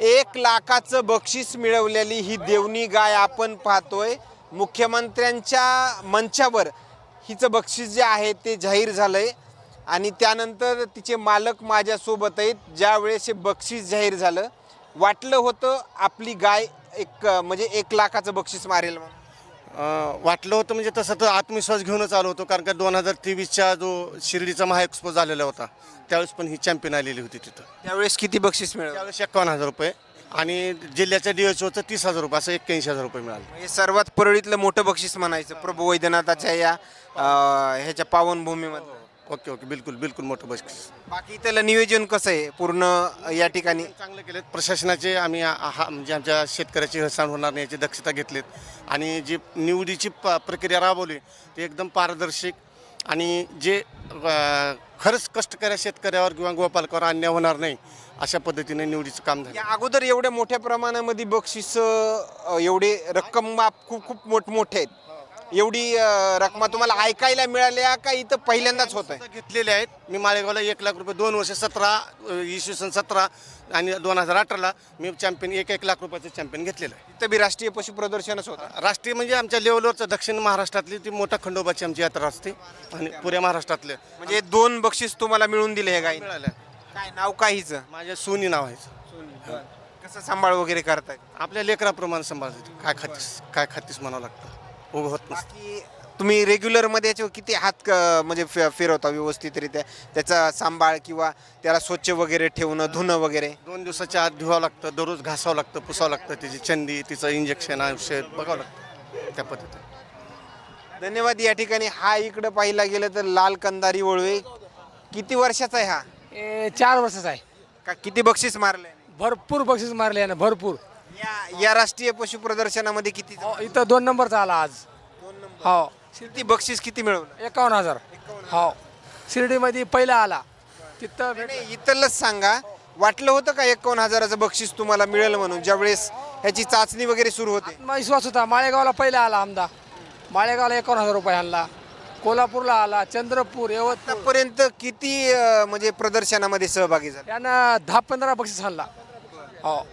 एक लाखाचं बक्षीस मिळवलेली ही देवणी गाय आपण पाहतोय. मुख्यमंत्र्यांच्या मंचावर हिचं बक्षीस जे आहे ते जाहीर झालंय. आणि त्यानंतर तिचे मालक माझ्यासोबत आहेत ज्यावेळेस हे बक्षीस जाहीर झालं वाटलं होतं आपली गाय एक म्हणजे एक लाखाचं बक्षीस मारेल म्हणून. वाटलं होतं म्हणजे तसं तर आत्मविश्वास घेऊनच आलो होतो कारण का दोन हजार तेवीसच्या जो शिर्डीचा महाएक्सपो झालेला होता त्यावेळेस पण ही चॅम्पियन आलेली होती तिथं. त्यावेळेस किती बक्षीस मिळालं? त्यावेळेस एकावन्न हजार रुपये आणि जिल्ह्याच्या डी एच ओचं तीस हजार रुपये असं एक्क्याऐंशी हजार रुपये मिळाले. हे सर्वात परळीतलं मोठं बक्षीस म्हणायचं प्रभू वैद्यनाथाच्या या अं, ह्याच्या पावनभूमीमध्ये ओके ओके. बिलकुल बिलकुल मोठं बक्षीस बाकी त्याला नियोजन कसं आहे? पूर्ण या ठिकाणी? चांगले केलेत प्रशासनाचे आम्ही आ- हा म्हणजे आमच्या शेतकऱ्याची हेळसांड होणार नाही याची दक्षता घेतलीत. आणि जी निवडीची प प्रक्रिया राबवली ती एकदम पारदर्शक आणि जे अ, खरंच कष्टकऱ्या शेतकऱ्यावर किंवा गोपालकावर अन्याय होणार नाही अशा पद्धतीने निवडीचं काम झालं. या अगोदर एवढ्या मोठ्या प्रमाणामध्ये बक्षीस एवढे रक्कम माप खूप खूप मोठमोठे आहेत. एवढी अं, रकमा तुम्हाला ऐकायला मिळाल्या का इथं पहिल्यांदाच होत आहे घेतलेले आहेत. मी माळेगावला एक लाख रुपये दोन वर्ष सतरा इसवी सन सतरा आणि दोन हजार अठराला मी चॅम्पियन एक एक लाख रुपयाचं चॅम्पियन घेतलेलं आहे. इथं बी राष्ट्रीय पशु प्रदर्शनच होतं. राष्ट्रीय म्हणजे आमच्या लेवलवरचं दक्षिण महाराष्ट्रातली ती मोठा खंडोबाची आमची यात्रा असते आणि पुऱ्या महाराष्ट्रातले. म्हणजे दोन बक्षीस तुम्हाला मिळून दिले हे गाई मिळाल्या काय नाव काय हिचं? माझ्या सोनी नाव आहे कसं सांभाळ वगैरे करतायत? आपल्या लेकराप्रमाणे सांभाळते काय खातीस काय खातीस म्हणावं लागतं. उभं होत नसतं. बाकी तुम्ही रेग्युलरमध्ये याच्यावर किती हात क- म्हणजे फि- फिरवता व्यवस्थितरित्या त्याचा सांभाळ किंवा त्याला स्वच्छ वगैरे ठेवणं धुणं वगैरे? दोन दिवसाच्या आत धुवावं लागतं दररोज घासावं लागतं पुसावं लागतं तिची चंदी तिचं इंजेक्शन औषध बघावं लागतं त्या पद्धतीने. धन्यवाद. या ठिकाणी हा इकडं पाहिला गेलं तर लाल कंदारी वळवे. किती वर्षाचा आहे हा? ए, चार वर्षाचा आहे. का किती बक्षीस मारलंय? भरपूर बक्षीस मारले यानं भरपूर. या या राष्ट्रीय पशु प्रदर्शनामध्ये किती हो, इथं दोन नंबरचा आला आज. हो. किती बक्षीस किती मिळवलं? एकावन्न हजार. हो. शिर्डीमध्ये पहिला आला. तिथं भेट- नाही, इथलंच सांगा. वाटलं होतं का एकावन्न हजाराचं बक्षीस तुम्हाला मिळेल म्हणून? ज्यावेळेस ह्याची चाचणी वगैरे सुरू होते. आत्मविश्वास होता. माळेगावला पहिला आला आमदा माळेगावला एकावन्न हजार रुपये आणला. कोल्हापूरला आला. चंद्रपूर यवतपूर. आतापर्यंत किती अं, म्हणजे प्रदर्शनामध्ये सहभागी झाले? यानं दहा पंधरा बक्षीस आणला. हो.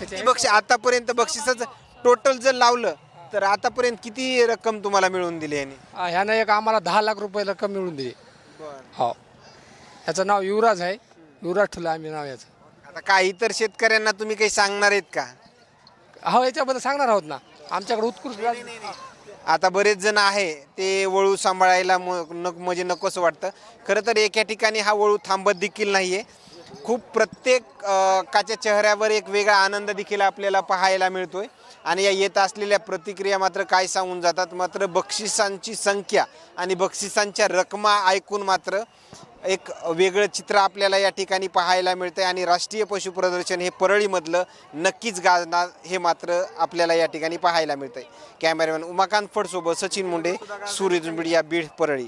त्याच्या बक्षीस आतापर्यंत बक्षिसाचं टोटल जर लावलं तर आतापर्यंत किती रक्कम तुम्हाला मिळवून दिली यांनी? हा, ह्यानं एक आम्हाला दहा लाख रुपये रक्कम मिळून दिली. हो. याचं नाव युवराज आहे. युवराज ठेवलं आम्ही नाव याचं. आता काय इतर शेतकऱ्यांना तुम्ही काही सांगणार आहेत का? हो याच्याबद्दल सांगणार आहोत ना. आमच्याकडे उत्कृष्ट व्याज- आता बरेच जण आहे ते वळू सांभाळायला म- म्हणजे नकोसं वाटतं. खरं तर एका ठिकाणी हा वळू थांबत देखील नाही आहे खूप प्रत्येक काच्या चेहऱ्यावर एक वेगळा आनंद देखील आपल्याला पाहायला मिळतोय. आणि या येत असलेल्या प्रतिक्रिया मात्र काय सांगून जातात? मात्र बक्षिसांची संख्या आणि बक्षिसांच्या रकमा ऐकून मात्र एक वेगळं चित्र आपल्याला या ठिकाणी पाहायला मिळतंय. आणि राष्ट्रीय पशु प्रदर्शन हे परळीमधलं नक्कीच गाजणार हे मात्र आपल्याला या ठिकाणी पाहायला मिळतं आहे कॅमेरामॅन उमाकांत फडसोबत सचिन मुंडे सूर्य मीडिया बीड परळी.